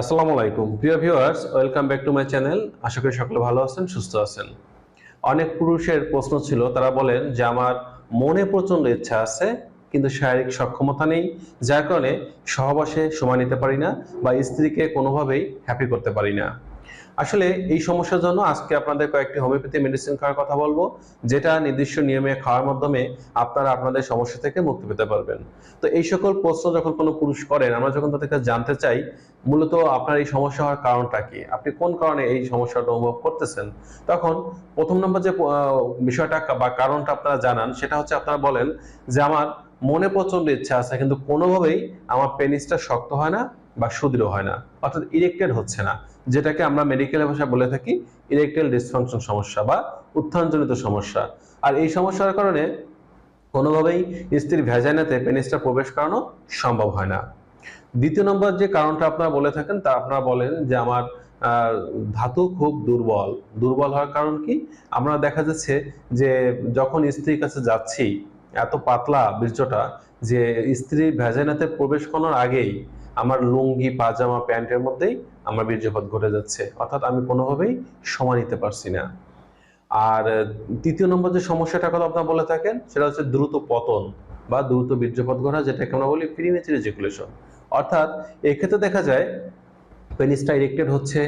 আসসালামু আলাইকুম। প্রিয় viewers, welcome back to my channel. আশা করি সকলে ভালো আছেন, সুস্থ আছেন। অনেক পুরুষের প্রশ্ন ছিল, তারা বলেন যে আমার মনে প্রচণ্ড ইচ্ছা আছে, কিন্তু শারীরিক সক্ষমতা নেই, যার কারণে সহবাসে সময় নিতে পারি না বা স্ত্রীকে কোনোভাবেই হ্যাপি করতে পারি না। আসলে এই সমস্যার জন্য আজকে আপনাদের কয়েকটি হোমিওপ্যাথি মেডিসিন খাওয়ার কথা বলব, যেটা নির্দিষ্ট নিয়মে খাওয়ার মাধ্যমে আপনারা আপনাদের সমস্যা থেকে মুক্তি পেতে পারবেন। তো এই সকল প্রশ্ন যখন কোনো পুরুষ করেন, আমরা যখন তাদের কাছে জানতে চাই, মূলত আপনার এই সমস্যা হওয়ার কারণটা কি? আপনি কোন কারণে এই সমস্যাটা অনুভব করতেছেন? তখন প্রথম নম্বর যে বিষয়টা বা কারণটা আপনারা জানান, সেটা হচ্ছে আপনারা বলেন যে, আমার মনে প্রচণ্ড ইচ্ছা আছে, কিন্তু কোনোভাবেই আমার পেনিসটা শক্ত হয় না বা সুদৃঢ় হয় না, অর্থাৎ ইরেক্টেড হচ্ছে না। যেটাকে আমরা মেডিকেল ভাষায় বলে থাকি ইরেকটেল ডিসফাংশন সমস্যা বা উত্থানজনিত সমস্যা। আর এই সমস্যার কারণে কোনোভাবেই স্ত্রীর ভ্যাজাইনাতে পেনিসটা প্রবেশ করানো সম্ভব হয় না। দ্বিতীয় নম্বর যে কারণটা আপনারা বলে থাকেন তা আপনারা বলেন যে আমার ধাতু খুব দুর্বল। দুর্বল হওয়ার কারণ কি? আমরা দেখা যাচ্ছে যে যখন স্ত্রীর কাছে যাচ্ছি, এত পাতলা বীর্যটা যে স্ত্রীর ভ্যাজাইনাতে প্রবেশ করানোর আগেই আমার লুঙ্গি, পাজামা, প্যান্টের মধ্যেই আমার বীর্যপাত ঘটে যাচ্ছে, অর্থাৎ আমি কোনোভাবেই সময় নিতে পারছি না। আর তৃতীয় নম্বর যে সমস্যাটার কথা আপনারা বলে থাকেন, সেটা হচ্ছে দ্রুত পতন বা দ্রুত বীর্যপাত ঘটা, যেটাকে আমরা বলি প্রিমেচুর ইজেকুলেশন অর্থাৎ, এক্ষেত্রে দেখা যায় পেনিসটা ইরেক্টেড হচ্ছে,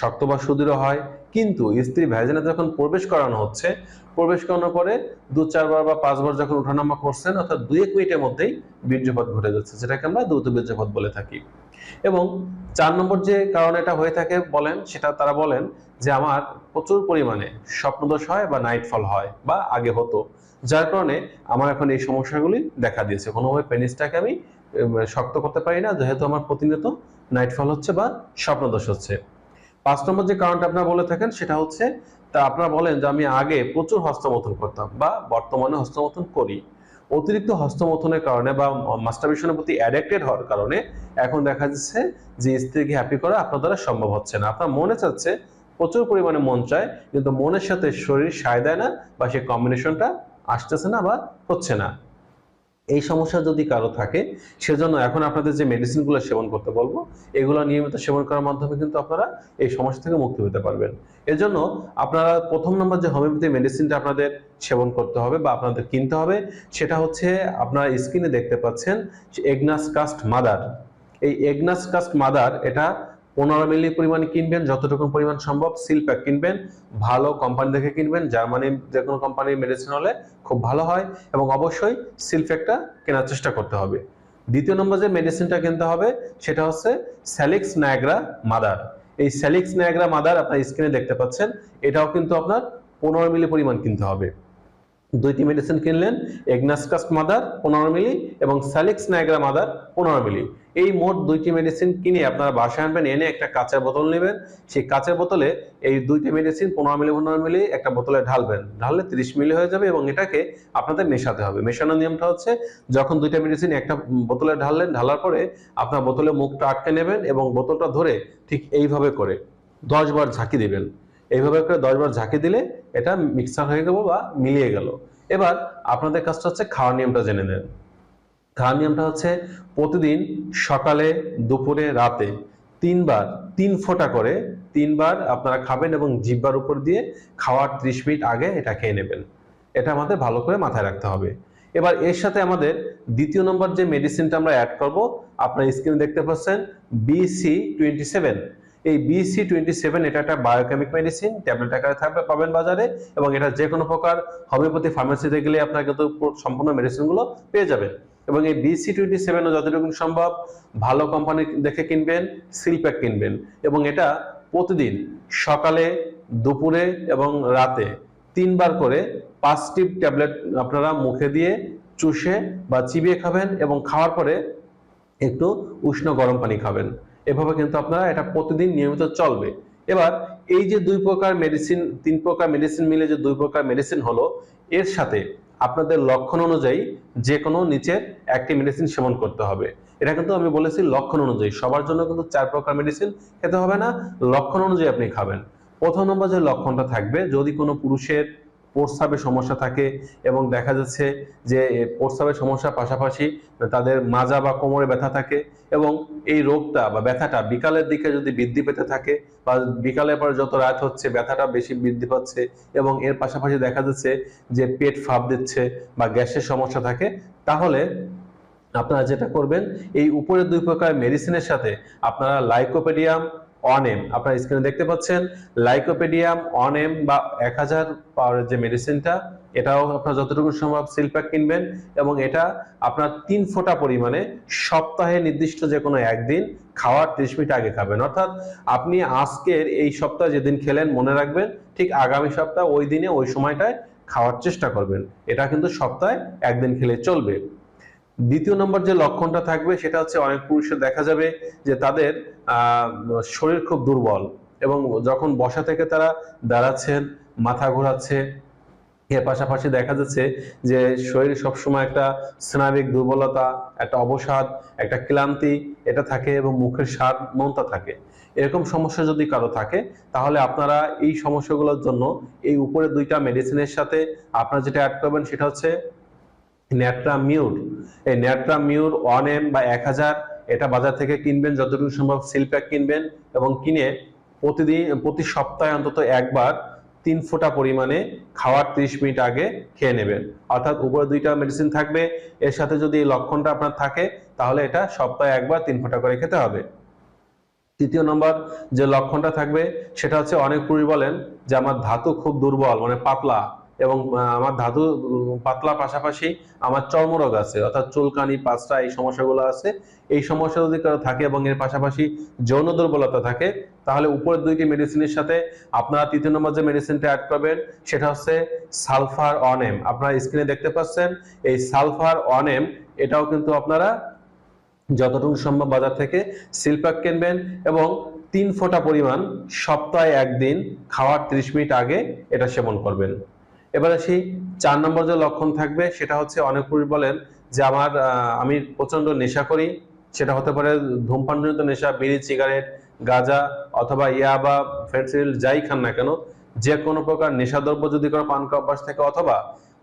শক্ত বা সুদৃঢ় হয়, কিন্তু স্ত্রী ভ্যাজিনাতে যখন প্রবেশ করানো হচ্ছে, প্রবেশ করানোর পরে দু, চারবার বা পাঁচবার যখন ওঠানামা করছেন, অর্থাৎ দুই এক মিনিটের মধ্যেই বীর্যপাত ঘটে যাচ্ছে, যেটাকে আমরা দ্রুত বীর্যপাত বলে থাকি। এবং চার নম্বর যে কারণ এটা হয়ে থাকে বলেন, সেটা তারা বলেন যে আমার প্রচুর পরিমাণে স্বপ্নদোষ হয় বা নাইটফল হয় বা আগে হতো, যার কারণে আমার এখন এই সমস্যাগুলি দেখা দিয়েছে। কোনোভাবে পেনিসটাকে আমি শক্ত করতে পারি না, যেহেতু আমার প্রতিনিয়ত নাইটফল হচ্ছে বা স্বপ্নদোষ হচ্ছে। পাঁচ নম্বর যে কারণটা আপনারা বলে থাকেন, সেটা হচ্ছে, তা আপনারা বলেন যে আমি আগে প্রচুর হস্তমথন করতাম বা বর্তমানে হস্তমথন করি। অতিরিক্ত হস্তমথনের কারণে বা মাস্টারবেশনের প্রতি অ্যাডিক্টেড হওয়ার কারণে এখন দেখা যাচ্ছে যে স্ত্রীকে হ্যাপি করা আপনার দ্বারা সম্ভব হচ্ছে না। আপনার মনে চাচ্ছে প্রচুর পরিমাণে মন চায়, কিন্তু মনের সাথে শরীর সায় দেয় না বা সেই কম্বিনেশনটা আসতেছে না বা হচ্ছে না। এই সমস্যা যদি কারও থাকে, সেজন্য এখন আপনাদের যে মেডিসিনগুলো সেবন করতে বলব, এগুলো নিয়মিত সেবন করার মাধ্যমে কিন্তু আপনারা এই সমস্যা থেকে মুক্তি পেতে পারবেন। এজন্য আপনারা প্রথম নম্বর যে হোমিওপ্যাথি মেডিসিনটা আপনাদের সেবন করতে হবে বা আপনাদের কিনতে হবে, সেটা হচ্ছে আপনারা স্ক্রিনে দেখতে পাচ্ছেন এগনাস কাস্ট মাদার এই এগনাস কাস্ট মাদার এটা পনেরো মিলি পরিমাণ কিনবেন, যতটুকু পরিমাণ সম্ভব সিল প্যাক কিনবেন। ভালো কোম্পানি দেখে কিনবেন জার্মানির যে কোনো কোম্পানির মেডিসিন হলে খুব ভালো হয় এবং অবশ্যই সিল প্যাকটা কেনার চেষ্টা করতে হবে। দ্বিতীয় নম্বর যে মেডিসিনটা কিনতে হবে, সেটা হচ্ছে স্যালিক্স নায়াগ্রা মাদার এই স্যালিক্স নায়াগ্রা মাদার আপনার স্ক্রিনে দেখতে পাচ্ছেন, এটাও কিন্তু আপনার পনেরো মিলি পরিমাণ কিনতে হবে। দুইটি মেডিসিন কিনলেন এগনাসকাস মাদার পনেরো মিলি এবং স্যালিক্স নাইগ্রা মাদার পনেরো মিলি এই মোট দুইটি মেডিসিন কিনে আপনারা বাসায় আনবেন, এনে একটা কাঁচের বোতল নেবেন। সেই কাঁচের বোতলে এই দুইটি মেডিসিন পনেরো মিলি পনেরো মিলি একটা বোতলে ঢালবেন। ঢাললে তিরিশ মিলি হয়ে যাবে এবং এটাকে আপনাদের মেশাতে হবে। মেশানোর নিয়মটা হচ্ছে, যখন দুইটা মেডিসিন একটা বোতলে ঢাললেন, ঢালার পরে আপনার বোতলে মুখটা আটকে নেবেন এবং বোতলটা ধরে ঠিক এইভাবে করে দশ বার ঝাঁকি দিবেন। এইভাবে করে দশবার ঝাঁকি দিলে এটা মিক্সার হয়ে গেল বা মিলিয়ে গেল। এবার আপনাদের কাজটা হচ্ছে খাওয়ার নিয়মটা জেনে নেন। খাওয়ার নিয়মটা হচ্ছে প্রতিদিন সকালে, দুপুরে, রাতে তিনবার, তিন ফোঁটা করে তিনবার আপনারা খাবেন এবং জিব্বার উপর দিয়ে খাওয়ার ত্রিশ মিনিট আগে এটা খেয়ে নেবেন। এটা আমাদের ভালো করে মাথায় রাখতে হবে। এবার এর সাথে আমাদের দ্বিতীয় নম্বর যে মেডিসিনটা আমরা অ্যাড করব, আপনার স্ক্রিনে দেখতে পাচ্ছেন বিসি টোয়েন্টি সেভেন এই বিসি টোয়েন্টি সেভেন এটা একটা বায়োকেমিক মেডিসিন ট্যাবলেট আকারে থাকবে পাবেন বাজারে এবং এটা যে কোনো প্রকার হোমিওপ্যাথি ফার্মেসিতে গেলে আপনার কিন্তু পুরো সম্পূর্ণ মেডিসিনগুলো পেয়ে যাবেন। এবং এই বিসি টোয়েন্টি সেভেনও যতটুকু সম্ভব ভালো কোম্পানি দেখে কিনবেন সিল প্যাক কিনবেন এবং এটা প্রতিদিন সকালে, দুপুরে এবং রাতে তিনবার করে পাঁচ টিপ ট্যাবলেট আপনারা মুখে দিয়ে চুষে বা চিবিয়ে খাবেন এবং খাওয়ার পরে একটু উষ্ণ গরম পানি খাবেন। এভাবে কিন্তু আপনারা এটা প্রতিদিন নিয়মিত চলবে। এবার এই যে দুই প্রকার মেডিসিন তিন প্রকার মেডিসিন মিলে যে দুই প্রকার মেডিসিন হলো, এর সাথে আপনাদের লক্ষণ অনুযায়ী যে কোনো নিচের একটি মেডিসিন সেবন করতে হবে। এটা কিন্তু আমি বলেছি লক্ষণ অনুযায়ী। সবার জন্য কিন্তু চার প্রকার মেডিসিন খেতে হবে না। লক্ষণ অনুযায়ী আপনি খাবেন। প্রথম নম্বর যে লক্ষণটা থাকবে, যদি কোনো পুরুষের প্রস্রাবের সমস্যা থাকে এবং দেখা যাচ্ছে যে প্রস্রাবের সমস্যার পাশাপাশি তাদের মাজা বা কোমরে ব্যথা থাকে এবং এই রোগটা বা ব্যথাটা বিকালের দিকে যদি বৃদ্ধি পেতে থাকে বা বিকালের পর যত রাত হচ্ছে ব্যথাটা বেশি বৃদ্ধি পাচ্ছে এবং এর পাশাপাশি দেখা যাচ্ছে যে পেট ফাঁপ দিচ্ছে বা গ্যাসের সমস্যা থাকে, তাহলে আপনারা যেটা করবেন, এই উপরের দুই প্রকার মেডিসিনের সাথে আপনারা লাইকোপেডিয়াম অনেম আপনারা স্ক্রিনে দেখতে পাচ্ছেন লাইকোপেডিয়াম অনেম বা এক হাজার পাওয়ারের যে মেডিসিনটা এটাও আপনার যতটুকু সম্ভব সিলপ্যাক কিনবেন এবং এটা আপনার তিন ফোঁটা পরিমাণে সপ্তাহে নির্দিষ্ট যে কোনো একদিন খাওয়ার ত্রিশ মিনিট আগে খাবেন। অর্থাৎ আপনি আজকের এই সপ্তাহে যেদিন খেলেন মনে রাখবেন, ঠিক আগামী সপ্তাহ ওই দিনে ওই সময়টায় খাওয়ার চেষ্টা করবেন। এটা কিন্তু সপ্তাহে একদিন খেলে চলবে। দ্বিতীয় নম্বর যে লক্ষণটা থাকবে সেটা হচ্ছে অনেক পুরুষের দেখা যাবে যে তাদের শরীর খুব দুর্বল এবং যখন বসা থেকে তারা দাঁড়াচ্ছেন, মাথা ঘোরাচ্ছে, এর পাশাপাশি দেখা যাচ্ছে যে শরীর সবসময় একটা স্নাবিক দুর্বলতা, একটা অবসাদ, একটা ক্লান্তি এটা থাকে এবং মুখের স্বাদ মনতা থাকে। এরকম সমস্যা যদি কারও থাকে, তাহলে আপনারা এই সমস্যাগুলোর জন্য এই উপরে দুইটা মেডিসিনের সাথে আপনারা যেটা অ্যাড করবেন সেটা হচ্ছে ন্যাট্রামিউর এই ন্যাট্রামিউর ওয়ান এম বা এক হাজার, এটা বাজার থেকে কিনবেন, যতটুকু সম্ভব সিল প্যাক কিনবেন এবং কিনে প্রতিদিন, প্রতি সপ্তাহে অন্তত একবার তিন ফোঁটা পরিমাণে খাওয়ার ত্রিশ মিনিট আগে খেয়ে নেবেন। অর্থাৎ উপরে দুইটা মেডিসিন থাকবে, এর সাথে যদি এই লক্ষণটা আপনার থাকে, তাহলে এটা সপ্তাহে একবার তিন ফোঁটা করে খেতে হবে। তৃতীয় নম্বর যে লক্ষণটা থাকবে, সেটা হচ্ছে অনেক পুরুষ বলেন যে, আমার ধাতু খুব দুর্বল মানে পাতলা। এবং আমার ধাতু পাতলা পাশাপাশি আমার চর্মরোগ আছে, অর্থাৎ চুলকানি, পাঁচটা এই সমস্যাগুলো আছে। এই সমস্যা যদি কারও থাকে এবং এর পাশাপাশি যৌন দুর্বলতা থাকে, তাহলে উপরের দুইটি মেডিসিনের সাথে আপনারা তৃতীয় নম্বর যে মেডিসিনটা অ্যাড করবেন, সেটা হচ্ছে সালফার অনেম। আপনারা স্ক্রিনে দেখতে পাচ্ছেন, এই সালফার অনেম, এটাও কিন্তু আপনারা যতটুকু সম্ভব বাজার থেকে সিলপ্যাক কিনবেন এবং তিন ফোঁটা পরিমাণ সপ্তাহে একদিন খাওয়ার ত্রিশ মিনিট আগে এটা সেবন করবেন। এবার আসি, চার নম্বর যে লক্ষণ থাকবে, সেটা হচ্ছে অনেক পুরুষ বলেন যে আমার আমি প্রচণ্ড নেশা করি, সেটা হতে পারে ধূমপানজনিত নেশা, বিড়ি সিগারেট গাঁজা অথবা ইয়াবা ফেন্সিল যাই খান না কেন, যে কোনো প্রকার নেশাদ্রব্য যদি কোনো পান করা অভ্যাস থাকে অথবা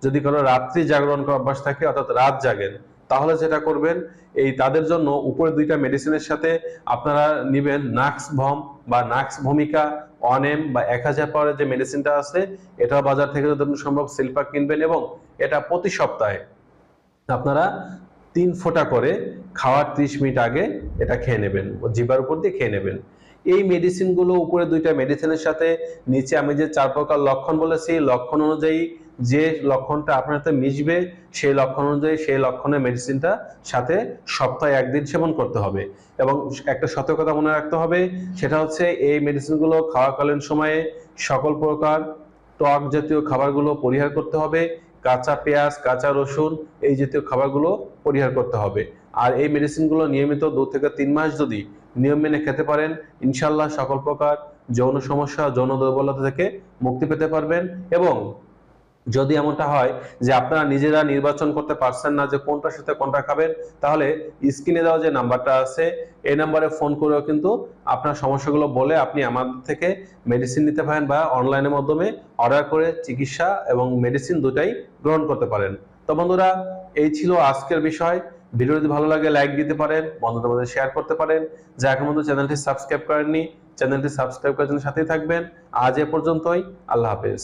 যদি কোনো রাত্রি জাগরণ করা অভ্যাস থাকে, অর্থাৎ রাত জাগেন, তাহলে যেটা করবেন, এই তাদের জন্য উপরে দুইটা মেডিসিনের সাথে আপনারা নিবেন নাক্স ভম বা নাক্স ভূমিকা অনেম বা এক হাজার পাওয়ারের যে মেডিসিনটা আছে, এটা বাজার থেকে যতটুকু সম্ভব সিলপাক কিনবেন এবং এটা প্রতি সপ্তাহে আপনারা তিন ফোঁটা করে খাওয়ার ত্রিশ মিনিট আগে এটা খেয়ে নেবেন জিবার উপর দিয়ে খেয়ে নেবেন। এই মেডিসিনগুলো উপরে দুইটা মেডিসিনের সাথে, নিচে আমি যে চার প্রকার লক্ষণ বলেছি, লক্ষণ অনুযায়ী যে লক্ষণটা আপনার সাথে মিশবে, সেই লক্ষণ অনুযায়ী সেই লক্ষণের মেডিসিনটা সাথে সপ্তাহে একদিন সেবন করতে হবে। এবং একটা সতর্কতা মনে রাখতে হবে, সেটা হচ্ছে এই মেডিসিনগুলো খাওয়াকালীন সময়ে সকল প্রকার টক জাতীয় খাবারগুলো পরিহার করতে হবে, কাঁচা পেঁয়াজ, কাঁচা রসুন এই জাতীয় খাবারগুলো পরিহার করতে হবে। আর এই মেডিসিনগুলো নিয়মিত দু থেকে তিন মাস যদি নিয়ম মেনে খেতে পারেন ইনশাল্লাহ সকল প্রকার যৌন সমস্যা, যৌন দুর্বলতা থেকে মুক্তি পেতে পারবেন এবং যদি এমনটা হয় যে আপনারা নিজেরা নির্বাচন করতে পারছেন না যে কোনটার সাথে কোনটা খাবেন, তাহলে স্ক্রিনে দেওয়া যে নাম্বারটা আছে এই নাম্বারে ফোন করেও কিন্তু আপনার সমস্যাগুলো বলে আপনি আমাদের থেকে মেডিসিন নিতে পারেন বা অনলাইনের মাধ্যমে অর্ডার করে চিকিৎসা এবং মেডিসিন দুটাই গ্রহণ করতে পারেন। তো বন্ধুরা, এই ছিল আজকের বিষয়। ভিডিও যদি ভালো লাগে লাইক দিতে পারেন, বন্ধুদের মধ্যে শেয়ার করতে পারেন। যা এখন পর্যন্ত চ্যানেলটি সাবস্ক্রাইব করেননি, চ্যানেলটি সাবস্ক্রাইব করার জন্য সাথেই থাকবেন। আজ এ পর্যন্তই, আল্লাহ হাফেজ।